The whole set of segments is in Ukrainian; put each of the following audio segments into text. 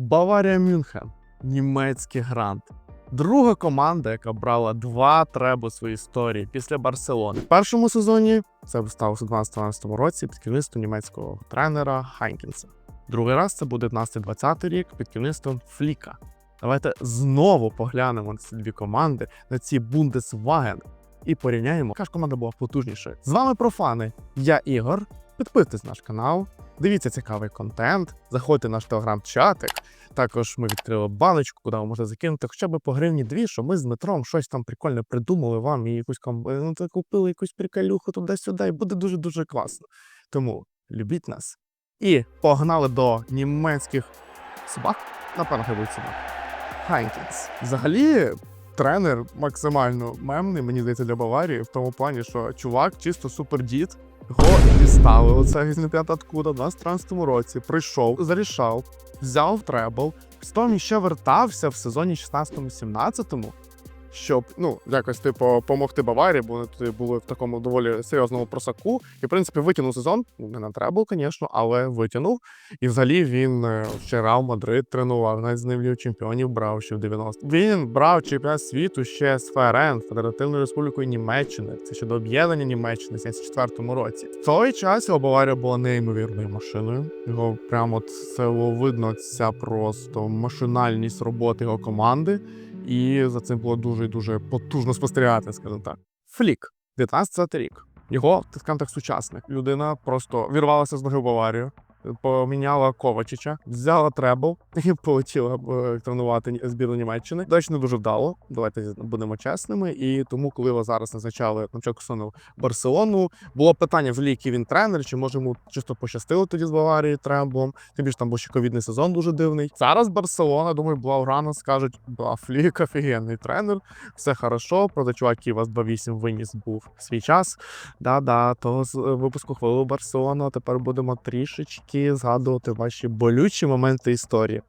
Баварія Мюнхен, німецький грант. Друга команда, яка брала два треби своїй історії після Барселони. В першому сезоні це сталося у 12-12 році під керівництвом німецького тренера Хайнкінса. Другий раз це буде 19-20 рік під керівництвом Фліка. Давайте знову поглянемо на ці дві команди, на ці Бундесваген і порівняємо, яка ж команда була потужнішою. З вами профани. Я Ігор. Підписуйтесь на наш канал, дивіться цікавий контент, заходьте в наш телеграм-чатик. Також ми відкрили баночку, куди ви можете закинути хоча б по гривні дві, що ми з Дмитром щось там прикольне придумали вам і якусь ком... ну, купили якусь приколюху туди-сюди, і буде дуже-дуже класно. Тому любіть нас. І погнали до німецьких собак. Напевно, хай будуть собак. Хайнкінс. Взагалі, тренер максимально мемний, мені здається, для Баварії, в тому плані, що чувак чисто супердід. Його дістали. Оце візьме п'ята откуда в 23 році. Прийшов, зарішав, взяв требл, потім ще вертався в сезоні 16-17, щоб ну якось типу помогти Баварії, бо вони туди були в такому доволі серйозному просаку. І в принципі витягнув сезон. Не на требл, звісно, але витягнув. І взагалі він е, ще Реал Мадрид тренував, навіть з ним Лігу чемпіонів брав ще в 90 Він брав чемпіонат світу ще з ФРН, Федеративною Республікою Німеччини. Це ще до об'єднання Німеччини в 74-му році. В той час Баварія була неймовірною машиною. Його прямо це видно, ця просто машинальність роботи його команди. І за цим було дуже і дуже потужно спостерігати, скажімо так. Флік, 19 рік. Його скажімо так сучасник. Людина просто вірвалася з ноги в Баварію, поміняла Ковачича, взяла требл і полетіла е, тренувати збірну Німеччини. До речі, не дуже вдало. Давайте будемо чесними. І тому, коли його зараз назначали на початку Барселону, було питання в ліки він тренер, чи може йому чисто пощастило тоді з Баварії треблом. Тим більше там був ще ковідний сезон дуже дивний. Зараз Барселона, думаю, Блауграна скажуть, ба, Флік офігенний тренер, все хорошо. Правда, чувак, який вас 2-8 виніс був свій час. Да-да, того з е, випуску хвилу Барселону. Тепер будемо трішечки згадувати ваші болючі моменти історії.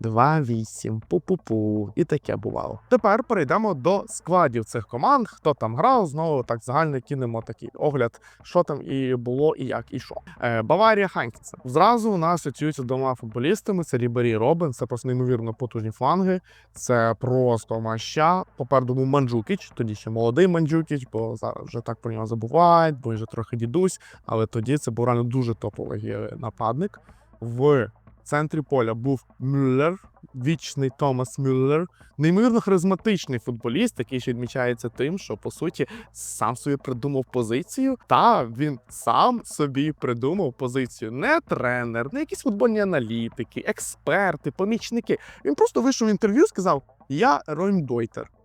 2-8, пу-пу-пу. І таке бувало. Тепер перейдемо до складів цих команд. Хто там грав, знову так загально кинемо такий огляд, що там і було, і як, і що. Е, Баварія Ханкінса. Зразу у нас асоціюються двома футболістами: це Рібері Робин. Це просто неймовірно потужні фланги. Це просто маща. Попереду був Манджукіч, тоді ще молодий Манджукіч, бо зараз вже так про нього забувають, бо вже трохи дідусь. Але тоді це був реально дуже топовий е, нападник. В центрі поля був Мюллер, вічний Томас Мюллер, неймовірно харизматичний футболіст, який ще відмічається тим, що по суті сам собі придумав позицію. Та він сам собі придумав позицію. Не тренер, не якісь футбольні аналітики, експерти, помічники. Він просто вийшов в інтерв'ю, сказав: Я Роймдойтер. Ш-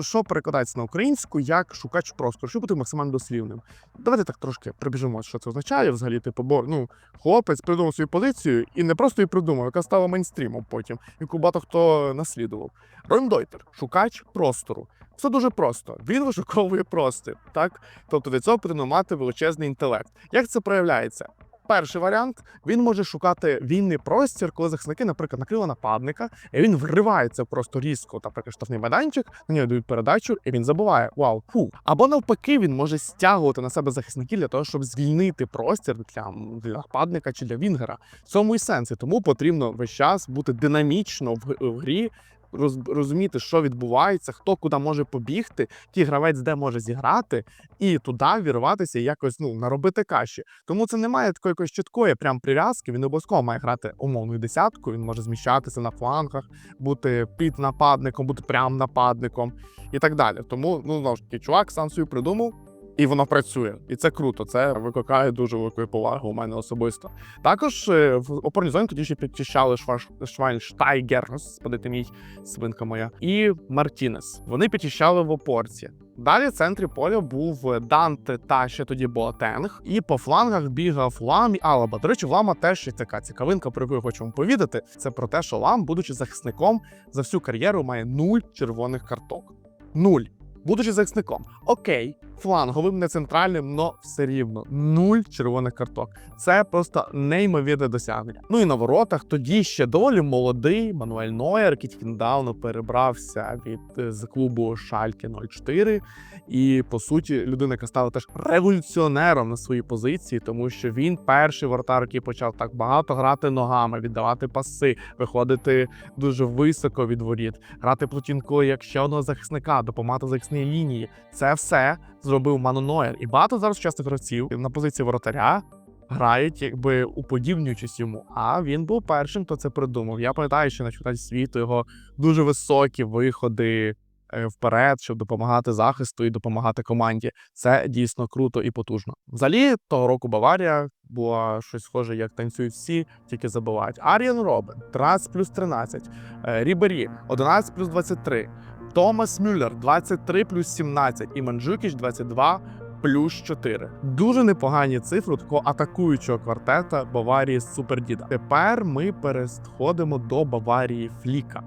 Що перекладається на українську як шукач простору, щоб бути максимально дослівним. Давайте так трошки прибіжимо, що це означає взагалі. Типу, бо ну хлопець придумав свою позицію і не просто її придумав, яка стала мейнстрімом потім, яку багато хто наслідував. Роймдойтер, шукач простору. Все дуже просто. Він вишуковує простір, так? Тобто для цього потрібно мати величезний інтелект. Як це проявляється? Перший варіант він може шукати вільний простір, коли захисники, наприклад, накрили нападника, і він вривається просто різко, наприклад, штрафний майданчик, на нього дають передачу, і він забуває вау, фу. Або навпаки, він може стягувати на себе захисників для того, щоб звільнити простір для, для нападника чи для вінгера. В цьому і сенс. І тому потрібно весь час бути динамічно в, в грі. Роз- Розуміти, що відбувається, хто куди може побігти, ті гравець де може зіграти, і туди вірватися і якось ну наробити каші. Тому це немає такої якоїсь чіткої прям прив'язки. Він обов'язково має грати умовну десятку. Він може зміщатися на флангах, бути під нападником, бути прям нападником і так далі. Тому ну знову ж таки, чувак сам собі придумав. І воно працює, і це круто. Це викликає дуже великої поваги у мене особисто. Також е, в опорній зоні тоді ще підчищали Швайнштайгер, господи мій свинка моя, і Мартінес. Вони підчищали в опорці. Далі в центрі поля був Данте та ще тоді Боатенг, і по флангах бігав Лам і Алаба. До речі, в Лама теж ще така цікавинка, про яку я хочу вам повідати. Це про те, що Лам, будучи захисником, за всю кар'єру має нуль червоних карток. Нуль. Будучи захисником. Окей, фланговим, не центральним, но все рівно нуль червоних карток. Це просто неймовірне досягнення. Ну і на воротах тоді ще доволі молодий Мануель Нойер, який тільки недавно перебрався від е, з клубу Шальке 04. І по суті, людина, яка стала теж революціонером на своїй позиції, тому що він перший воротар, який почав так багато грати ногами, віддавати паси, виходити дуже високо від воріт, грати плотінкою як ще одного захисника, допомагати захисній лінії. Це все зробив Ману Нойер. І багато зараз сучасних гравців на позиції воротаря. Грають, якби уподібнюючись йому. А він був першим, хто це придумав. Я пам'ятаю, що на чемпіонаті світу його дуже високі виходи е, вперед, щоб допомагати захисту і допомагати команді. Це дійсно круто і потужно. Взагалі, того року Баварія була щось схоже, як танцюють всі, тільки забувають. Аріан Робен 13 плюс 13, е, Рібері 11 плюс 23, Томас Мюллер 23 плюс 17 і Манджукіч 22 плюс 4. Дуже непогані цифри такого атакуючого квартета Баварії Супердіда. Тепер ми переходимо до Баварії Фліка.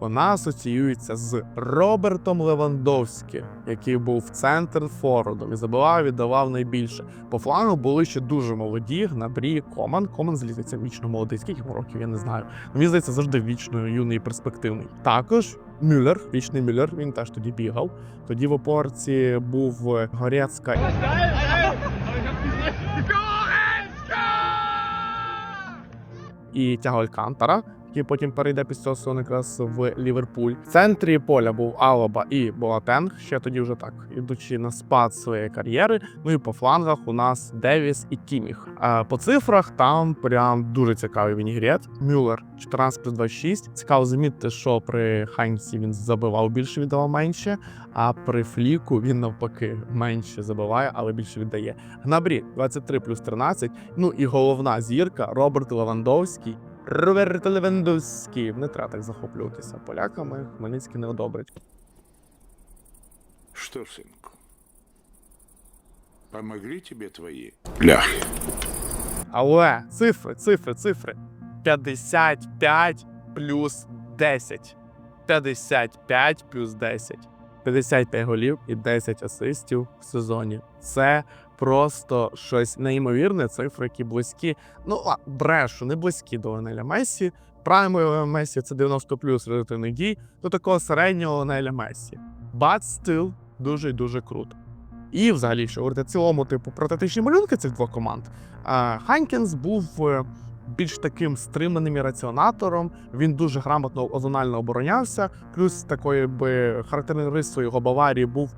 Вона асоціюється з Робертом Левандовським, який був центр форвардом і забивав, віддавав найбільше. По флангу були ще дуже молоді Гнабрі, Коман. Коман злізеться вічно молодий. Скільки років, я не знаю. Мені здається, завжди вічно юний і перспективний. Також Мюллер, вічний Мюллер, він теж тоді бігав. Тоді в опорці був Горецька і Тяго Алькантара, який потім перейде після цього якраз в Ліверпуль. В центрі поля був Алаба і Боатенг, ще тоді вже так, ідучи на спад своєї кар'єри. Ну і по флангах у нас Девіс і Кіміх. По цифрах там прям дуже цікавий вінігрет. Мюллер 14 плюс 26. Цікаво замітити, що при Хайнці він забивав більше, віддавав менше. А при фліку він навпаки менше забиває, але більше віддає. Гнабрі 23 плюс 13. Ну і головна зірка Роберт Левандовський. Роберт Левандовський. Не треба так захоплюватися поляками. Хмельницький не одобрить. Что, сынку, помогли тебе твои ляхи? Але цифри, цифри, цифри. 55 плюс 10. 55 плюс 10. 55 голів і 10 асистів в сезоні. Це просто щось неймовірне. Цифри, які близькі. Ну, а, брешу, не близькі до Леонеля Мессі. Праймового Месі це 90 плюс результативних дій, до такого середнього Леонеля Мессі. But still дуже і дуже круто. І взагалі, що говорити цілому, типу, про тактичні малюнки цих двох команд. Ханкінс був е, більш таким стриманим і раціонатором. Він дуже грамотно озонально оборонявся. Плюс такою би характерною рисою його Баварії був,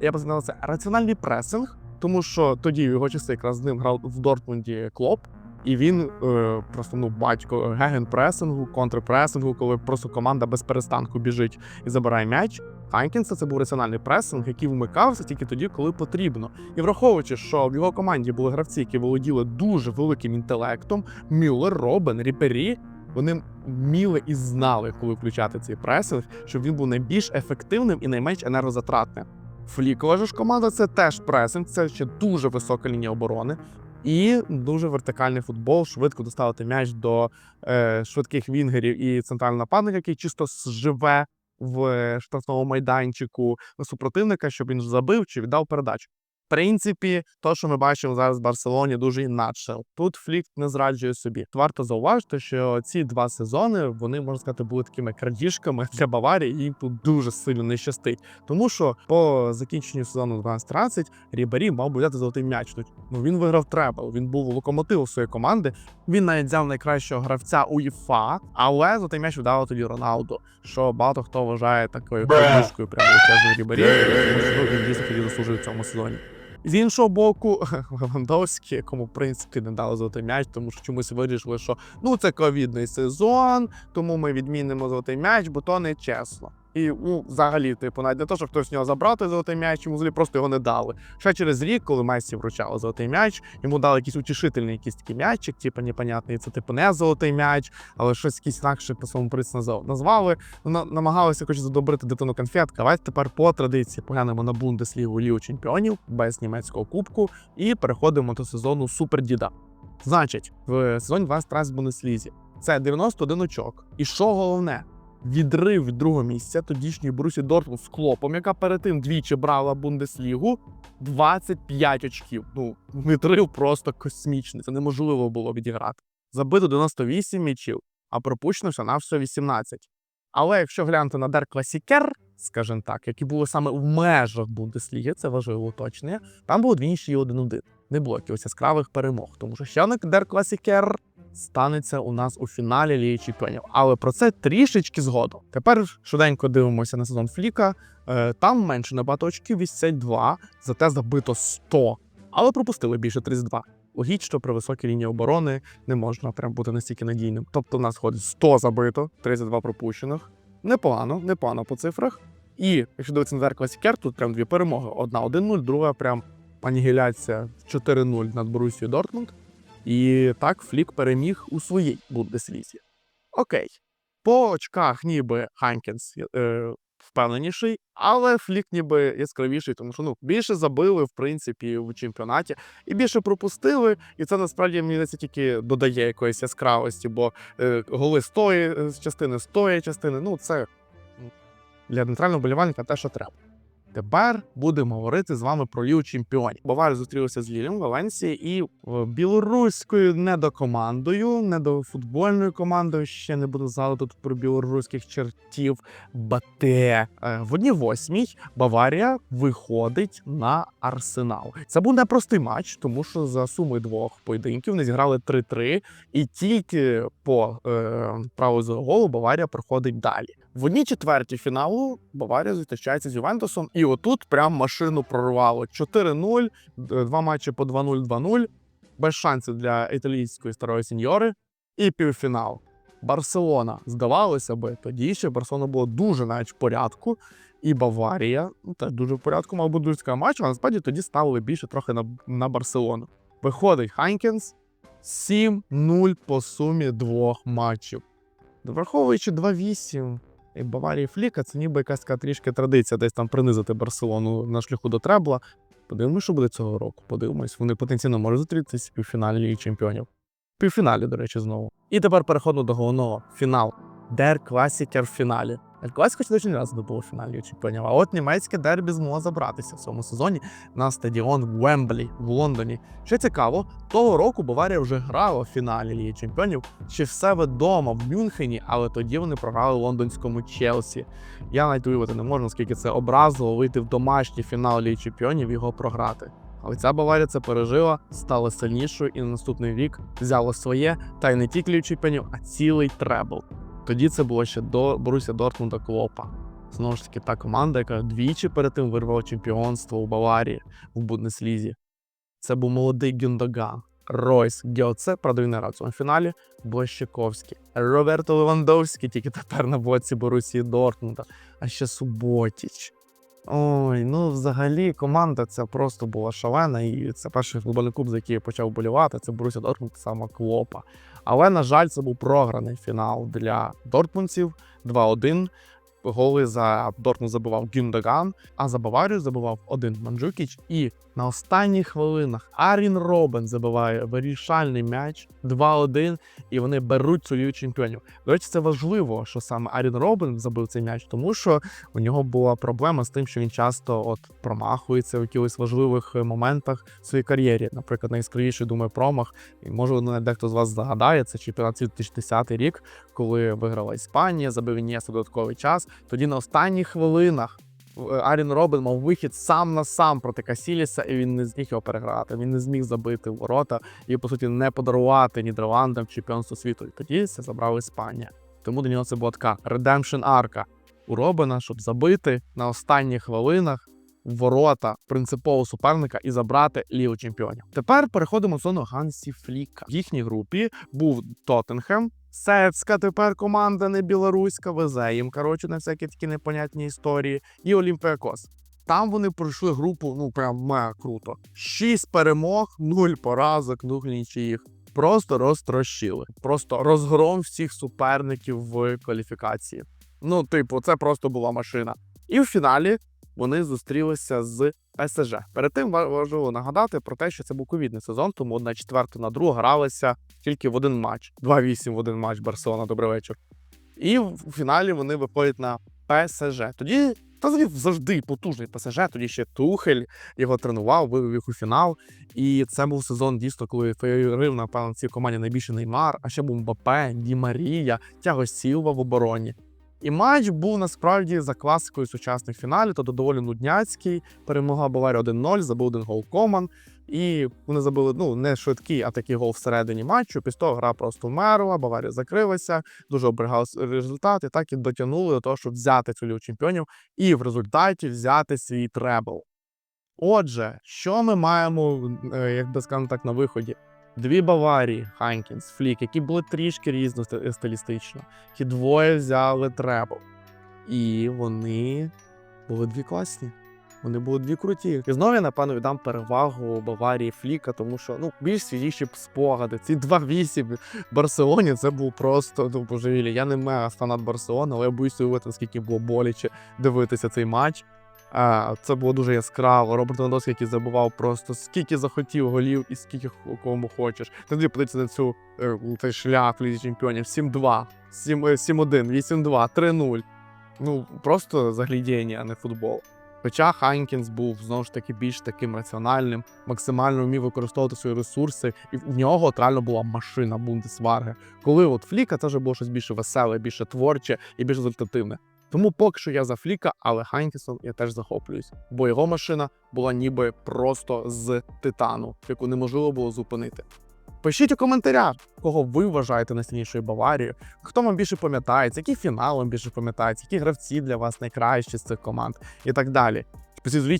я б сказав, це раціональний пресинг, тому що тоді в його часи якраз з ним грав в Дортмунді Клоп. І він е, просто ну батько гегенпресингу, контрпресингу, коли просто команда без перестанку біжить і забирає м'яч. Ханкінса це був раціональний пресинг, який вмикався тільки тоді, коли потрібно. І враховуючи, що в його команді були гравці, які володіли дуже великим інтелектом, Мюллер, Робен, Ріпері. Вони вміли і знали, коли включати цей пресинг, щоб він був найбільш ефективним і найменш енергозатратним. Флікова ж команда це теж пресинг, це ще дуже висока лінія оборони. І дуже вертикальний футбол, швидко доставити м'яч до е, швидких вінгерів і центрального нападника, який чисто живе в штрафному майданчику на супротивника, щоб він забив чи віддав передачу. Принципі, то, що ми бачимо зараз в Барселоні, дуже інакше. Тут Флік не зраджує собі. Варто зауважити, що ці два сезони вони можна сказати були такими крадіжками для Баварії. і Їм тут дуже сильно не щастить. Тому що по закінченню сезону 12-13 Рібері мав би взяти золотий м'яч. Ну він виграв требл. Він був локомотивом своєї команди. Він навіть взяв найкращого гравця УЄФА, але золотий м'яч віддав тоді Роналду, що багато хто вважає такою крадіжкою прямо величезною Рібері, тому що він дійсно тоді заслужив в цьому сезоні. З іншого боку, Левандовський, якому в принципі не дали золотий м'яч, тому що чомусь вирішили, що ну це ковідний сезон, тому ми відмінимо золотий м'яч, бо то не чесно. І ну, взагалі, типу, навіть не то, що хтось з нього забрав той золотий м'яч, йому взагалі просто його не дали. Ще через рік, коли Месі вручали золотий м'яч, йому дали якийсь утішительний якийсь такий м'ячик, типу, непонятний, це типу не золотий м'яч, але щось якийсь інакше по своєму приц назвали. Ну, намагалися хоч задобрити дитину конфетка. Давайте тепер по традиції поглянемо на Бундеслігу Лігу чемпіонів без німецького кубку і переходимо до сезону Супердіда. Значить, в сезоні 23 Бундеслізі це 91 очок. І що головне, відрив від другого місця тодішньої Брусі Дортмунд з Клопом, яка перед тим двічі брала Бундеслігу. 25 очків. Ну, відрив просто космічний. Це неможливо було відіграти. Забито 98 м'ячів, а пропущено все на все 18. Але якщо глянути на Дер Класікер, скажімо так, які були саме в межах Бундесліги, це важливо уточнення, там було дві нічі 1-1. Не було якихось яскравих перемог, тому що ще Дер Класікер станеться у нас у фіналі Ліги Чемпіонів. Але про це трішечки згодом. Тепер швиденько дивимося на сезон Фліка. Е, Там менше набагато очків 82, зате забито 100, але пропустили більше 32. Логічно, при високій лінії оборони не можна прям бути настільки надійним. Тобто, у нас ходить 100 забито, 32 пропущених. Непогано, непогано по цифрах. І якщо дивитися на Класікер, тут прям дві перемоги: одна 1-0, друга прям анігіляція 4-0 над Борусією Дортмунд. І так Флік переміг у своїй Бундеслізі. Окей. По очках ніби Ханкінс е, впевненіший, але Флік ніби яскравіший, тому що ну більше забили, в принципі, в чемпіонаті, і більше пропустили. І це насправді мені здається, тільки додає якоїсь яскравості, бо е, голи е, з частини, з частини. Ну, це для нейтрального болівальника те, що треба. Тепер будемо говорити з вами про Лігу чемпіонів. Баварія зустрілася з Лілем Валенсії і е, білоруською недокомандою, недофутбольною командою. Ще не буду згадувати тут про білоруських чертів. Бате Е, в одній восьмій Баварія виходить на арсенал. Це був непростий матч, тому що за сумою двох поєдинків вони зіграли 3-3, і тільки по е, праву за голу Баварія проходить далі. В одній четвертій фіналу Баварія зустрічається з Ювентусом, і отут прям машину прорвало 4-0, два матчі по 2-0, 2-0, без шансів для італійської старої сеньори. І півфінал. Барселона здавалося би, тоді ще Барселона було дуже навіть в порядку, і Баварія ну, теж дуже в порядку, мав бути дуже цікавий матч, але насправді тоді ставили більше трохи на, на Барселону. Виходить Хайнкенс 7-0 по сумі двох матчів. Враховуючи 2-8 і Баварії Фліка, це ніби якась така трішки традиція десь там принизити Барселону на шляху до Требла. Подивимось, що буде цього року. Подивимось, вони потенційно можуть зустрітися в півфіналі Ліги Чемпіонів. В півфіналі, до речі, знову. І тепер переходимо до головного фінал. Дер Класікер в фіналі. Дер Класікер ще не було в фіналі Чемпіонів. А от німецьке дербі змогло забратися в цьому сезоні на стадіон Вемблі в Лондоні. Що цікаво, того року Баварія вже грала в фіналі Ліги Чемпіонів чи в себе вдома в Мюнхені, але тоді вони програли лондонському Челсі. Я навіть уявити не можу, наскільки це образило вийти в домашній фінал Ліги Чемпіонів і його програти. Але ця Баварія це пережила, стала сильнішою і на наступний рік взяла своє, та й не тільки Лігу Чемпіонів, а цілий требл. Тоді це було ще до Борусія Дортмунда Клопа. Знову ж таки, та команда, яка двічі перед тим вирвала чемпіонство у Баварії в Бундеслізі. Це був молодий Гюндоган, Ройс, Гьоце, правда, він не грав цьому фіналі, Блащаковський, Роберто Левандовський, тільки тепер на боці Борусії Дортмунда, а ще Суботіч. Ой, ну взагалі команда ця просто була шалена, і це перший футбольний клуб, за який я почав болівати. Це Борусsia Дортмунд, сама Клопа. Але, на жаль, це був програний фінал для дортмундців 2-1. Голи за Дортмунд забивав Гюндаган, а за Баварію забивав один Манджукіч. І на останніх хвилинах Арін Робен забиває вирішальний м'яч 2-1, і вони беруть Лігу чемпіонів. До речі, це важливо, що саме Арін Робен забив цей м'яч, тому що у нього була проблема з тим, що він часто от промахується в якихось важливих е, моментах в своїй кар'єрі. Наприклад, найяскравіший, думаю, промах. І може дехто з вас згадає, це чемпіонат світу 2010 рік, коли виграла Іспанія, забив Інєста додатковий час. Тоді на останніх хвилинах е, Арін Робин мав вихід сам на сам проти Касіліса, і він не зміг його переграти. Він не зміг забити в ворота і, по суті, не подарувати Нідерландам чемпіонство світу. І тоді це забрала Іспанія. Тому для нього це була така редемпшн арка у Робина, щоб забити на останніх хвилинах ворота принципового суперника і забрати Лігу чемпіонів. Тепер переходимо в зону Гансі Фліка. В їхній групі був Тоттенхем. Сецька тепер команда не білоруська, везе їм, коротше, на всякі такі непонятні історії. І Олімпіакос. Там вони пройшли групу, ну прям мега круто. Шість перемог, нуль поразок, нуль нічиїх. Просто розтрощили. Просто розгром всіх суперників в кваліфікації. Ну, типу, це просто була машина. І в фіналі вони зустрілися з ПСЖ. Перед тим важливо нагадати про те, що це був ковідний сезон, тому одна четверта на другу гралися тільки в один матч. 2-8 в один матч Барселона. Добрий вечір. І в фіналі вони виходять на ПСЖ. Тоді та завжди потужний ПСЖ. Тоді ще Тухель його тренував, вивів їх у фінал. І це був сезон дійсно, коли феєрив, напевно, цій команді найбільше Неймар, а ще був Мбапе, Ді Марія, Тяго Сілва в обороні. І матч був насправді за класикою сучасних фіналів, тобто доволі нудняцький. Перемогла Баварія 1-0, забив один гол Коман. І вони забили ну не швидкий, а такий гол всередині матчу. Після того гра просто вмерла, Баварія закрилася, дуже оберігав результат, і так і дотягнули до того, щоб взяти цю лігу чемпіонів і в результаті взяти свій требл. Отже, що ми маємо, е, як би скажемо так, на виході? Дві Баварії, Ханкінс, Флік, які були трішки різно ст- стилістично. Ті двоє взяли требл. І вони були дві класні. Вони були дві круті. І знову я, напевно, віддам перевагу Баварії Фліка, тому що ну більш свіжіші спогади. Ці 2-8 Барселоні це був просто ну, божевілля. Я не мега фанат Барселони, але я боюся уявити, наскільки було боляче дивитися цей матч. Це було дуже яскраво. Роберт Левандовський, який забував просто скільки захотів голів і скільки кому хочеш. Тоді подивіться на цю е, цей шлях в Лізі Чемпіонів. 7-2, 7, е, 7-1, 8-2, 3-0. Ну просто заглядіння, а не футбол. Хоча Ханкінс був знову ж таки більш таким раціональним, максимально вмів використовувати свої ресурси, і в нього реально була машина Бундесварги. Коли от Фліка це вже було щось більше веселе, більше творче і більш результативне. Тому поки що я за Фліка, але Хайнкісом я теж захоплююсь, бо його машина була ніби просто з титану, яку неможливо було зупинити. Пишіть у коментарях, кого ви вважаєте найсильнішою Баварією, хто вам більше пам'ятається, який фінал вам більше пам'ятається, які гравці для вас найкращі з цих команд і так далі.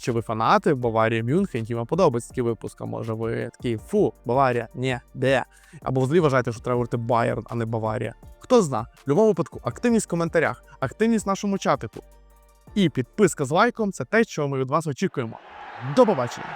Чи ви фанати Баварії Мюнхен, чи вам подобається такий випуск, а може ви такий фу, Баварія, ні, де. Або взагалі вважаєте, що треба говорити Байерн, а не Баварія. Хто зна, в будь-якому випадку, активність в коментарях, активність в нашому чатику і підписка з лайком це те, чого ми від вас очікуємо. До побачення!